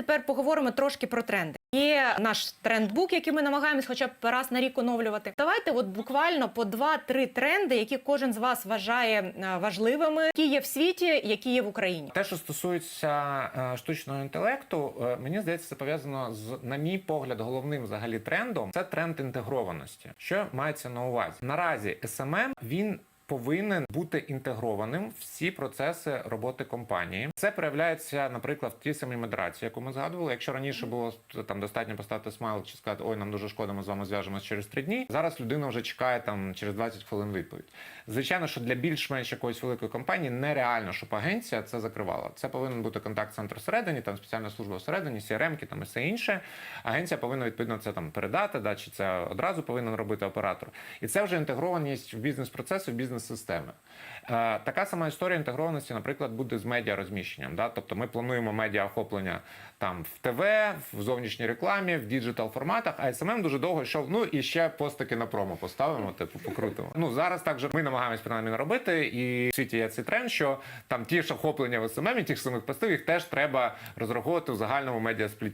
тепер поговоримо трошки про тренди. Є наш трендбук, який ми намагаємось хоча б раз на рік оновлювати. Давайте, от буквально по два-три тренди, які кожен з вас вважає е, важливими, які є в світі, які є в Україні. Те, що стосується е, штучного інтелекту, е, мені здається, це пов'язано з, на мій погляд, головним взагалі трендом. Це тренд інтегрованості. Що мається на увазі? Наразі SMM, він. Повинен бути інтегрованим всі процеси роботи компанії. Це проявляється, наприклад, в тій самій модерації, яку ми згадували. Якщо раніше було там достатньо поставити смайл чи сказати, ой, нам дуже шкода, ми з вами зв'яжемось через три дні. Зараз людина вже чекає там через 20 хвилин відповідь. Звичайно, що для більш-менш якоїсь великої компанії нереально, щоб агенція це закривала. Це повинен бути контакт-центр всередині, там спеціальна служба всередині, CRM-ки там і все інше. Агенція повинна відповідно це там передати, да, чи це одразу повинен робити оператор. І це вже інтегрованість в бізнес-процеси, в бізнес-системи. Е, така сама історія інтегрованості, наприклад, буде з медіарозміщенням. Да? Тобто ми плануємо медіа охоплення там в ТВ, в зовнішній рекламі, в діджитал форматах, а SMM дуже довго йшов. Ну і ще постики на промо поставимо, типу покрутимо. Ну зараз так же ми намагаємось принаймні робити, і в світі є цей тренд, що там ті ж охоплення в SMM, ті ж самих постів, їх теж треба розраховувати у загальному медіаспліті.